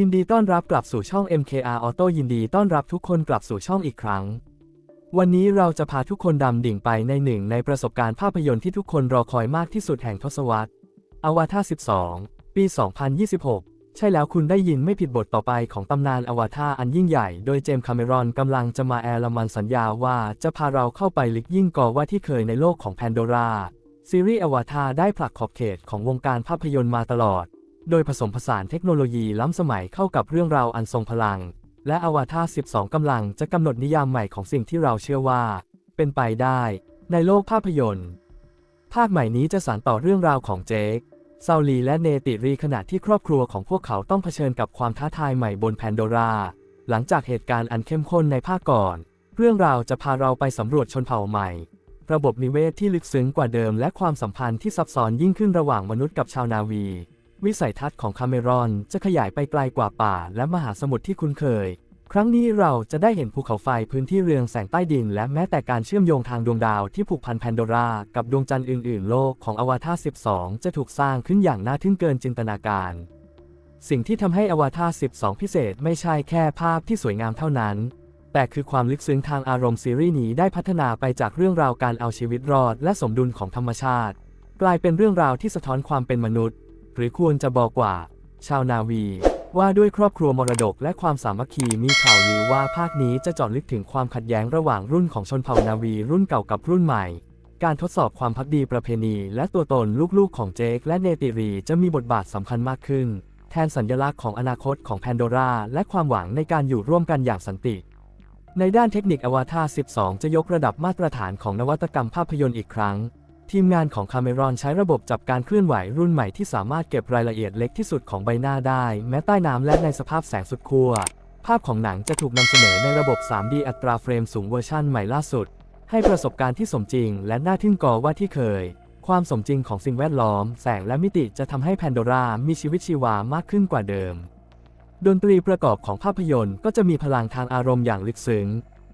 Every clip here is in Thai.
ยินดีต้อนรับกลับสู่ช่อง MKR Auto ยินดีต้อนรับทุกคนกลับสู่ช่องอีกครั้ง วันนี้เราจะพาทุกคนดำดิ่งไปในหนึ่งในประสบการณ์ภาพยนตร์ที่ทุกคนรอคอยมากที่สุดแห่งทศวรรษ อวตาร 12 ปี 2026 ใช่แล้วคุณได้ยินไม่ผิดบทต่อไปของตำนานอวตารอันยิ่งใหญ่ โดยเจมส์คาเมรอนกำลังจะมาแอร์ละมันสัญญาว่าจะพาเราเข้าไปลึกยิ่งกว่าว่าที่เคยในโลกของแพนโดราซีรีส์อวตารได้ผลักขอบเขตของวงการภาพยนตร์มาตลอด โดยผสมผสานเทคโนโลยีล้ำสมัยเข้ากับเรื่องราวอันทรงพลัง และอวตาร12 กำลังจะกำหนดนิยามใหม่ของสิ่งที่เราเชื่อว่า เป็นไปได้ในโลกภาพยนตร์ ภาคใหม่นี้จะสานต่อเรื่องราวของเจคซาลีและเนติรีขณะที่ครอบครัวของพวกเขาต้องเผชิญกับความท้าทายใหม่บนแพนโดรา หลังจากเหตุการณ์อันเข้มข้นในภาคก่อน เรื่องราวจะพาเราไปสำรวจชนเผ่าใหม่ ระบบนิเวศที่ลึกซึ้งกว่าเดิมและความสัมพันธ์ที่ซับซ้อนยิ่งขึ้นระหว่างมนุษย์กับชาวนาวี วิสัยทัศน์ของคาเมรอนจะขยายไปไกลกว่าป่าและมหาสมุทรที่คุ้นเคย ครั้งนี้เราจะได้เห็นภูเขาไฟพื้นที่เรืองแสงใต้ดิน และแม้แต่การเชื่อมโยงทางดวงดาวที่ผูกพันแพนโดรากับดวงจันทร์อื่น ๆ โลกของอวตาร12 จะถูกสร้างขึ้นอย่างน่าทึ่งเกินจินตนาการ สิ่งที่ทำให้อวตาร12 พิเศษไม่ใช่แค่ภาพที่สวยงามเท่านั้นแต่คือความลึกซึ้งทางอารมณ์ซีรีส์นี้ได้พัฒนาไปจากเรื่องราวการเอาชีวิตรอด และสมดุลของธรรมชาติ กลายเป็นเรื่องราวที่สะท้อนความเป็นมนุษย์ หรือควรจะบอกว่า ชาวนาวี ว่าด้วยครอบครัวมรดกและความสามัคคีมีข่าวลือว่าภาคนี้จะเจาะลึกถึงความขัดแย้งระหว่างรุ่นของชนเผ่านาวีรุ่นเก่ากับรุ่นใหม่ การทดสอบความพักดีประเพณีและตัวตนลูกๆของเจคและเนติรีจะมีบทบาทสำคัญมากขึ้น แทนสัญลักษณ์ของอนาคตของแพนโดราและความหวังในการอยู่ร่วมกันอย่างสันติในด้านเทคนิคอวตาร12 จะยกระดับมาตรฐานของนวัตกรรมภาพยนตร์อีกครั้ง ทีมงานของคาเมรอนใช้ระบบจับการเคลื่อนไหวรุ่นใหม่ที่สามารถเก็บรายละเอียดเล็กที่สุดของใบหน้าได้ แม้ใต้น้ำและในสภาพแสงสุดขั้วภาพของหนังจะถูกนำเสนอในระบบ 3D อัตราเฟรมสูงเวอร์ชั่นใหม่ล่าสุด ให้ประสบการณ์ที่สมจริง และน่าทึ่งกอว่าที่เคย ความสมจริงของสิ่งแวดล้อม แสงและมิติจะทำให้แพนโดรามีชีวิตชีวามากขึ้นกว่าเดิม ดนตรีประกอบของภาพยนตร์ก็จะมีพลังทางอารมณ์อย่างลึกซึ้ง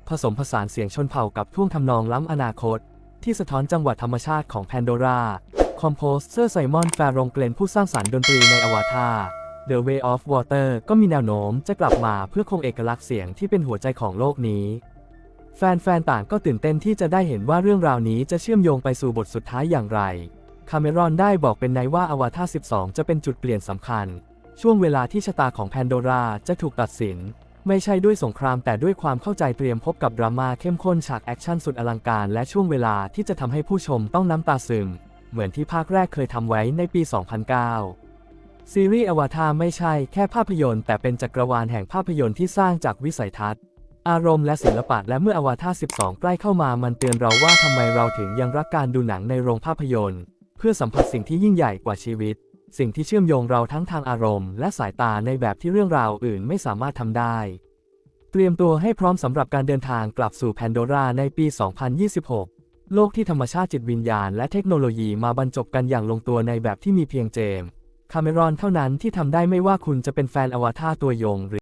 ผสมผสานเสียงชนเผ่ากับท่วงทำนองล้ำอนาคต ที่สะท้อนจังหวะธรรมชาติของแพนโดราคอมโพสเซอร์ไซมอนแฟรงเกลนผู้สร้างสรรค์ดนตรีในอวตาร The Way of Water ก็มีแนวโน้มจะกลับมาเพื่อคงเอกลักษณ์เสียงที่เป็นหัวใจของโลกนี้ แฟนๆ ต่างก็ตื่นเต้นที่จะได้เห็นว่าเรื่องราวนี้จะเชื่อมโยงไปสู่บทสุดท้ายอย่างไร คาเมรอนได้บอกเป็นในว่าอวตาร 12 จะเป็นจุดเปลี่ยนสำคัญ ช่วงเวลาที่ชะตาของแพนโดราจะถูกตัดสิน ไม่ใช่ด้วยสงครามแต่ด้วยความเข้าใจเตรียมพบกับดราม่าเข้มข้นฉากแอคชั่นสุดอลังการและช่วงเวลาที่จะทำให้ผู้ชมต้องน้ำตาซึม เหมือนที่ภาคแรกเคยทำไว้ในปี 2009 ซีรีส์อวตารไม่ใช่แค่ภาพยนตร์แต่เป็นจักรวาลแห่งภาพยนตร์ที่สร้างจากวิสัยทัศน์ อารมณ์และศิลปะและเมื่ออวตาร 12 ใกล้เข้ามามันเตือนเราว่าทำไมเราถึงยังรักการดูหนังในโรงภาพยนตร์ เพื่อสัมผัสสิ่งที่ยิ่งใหญ่กว่าชีวิต สิ่งที่เชื่อมโยงเราทั้งทางอารมณ์และสายตาในแบบที่เรื่องราวอื่นไม่สามารถทำได้ เตรียมตัวให้พร้อมสำหรับการเดินทางกลับสู่แพนโดราในปี 2026 โลกที่ธรรมชาติจิตวิญญาณและเทคโนโลยีมาบรรจบกันอย่างลงตัวในแบบที่มีเพียงเจมส์คาเมรอนเท่านั้นที่ทำได้ไม่ว่าคุณจะเป็นแฟนอวตารตัวยงหรือ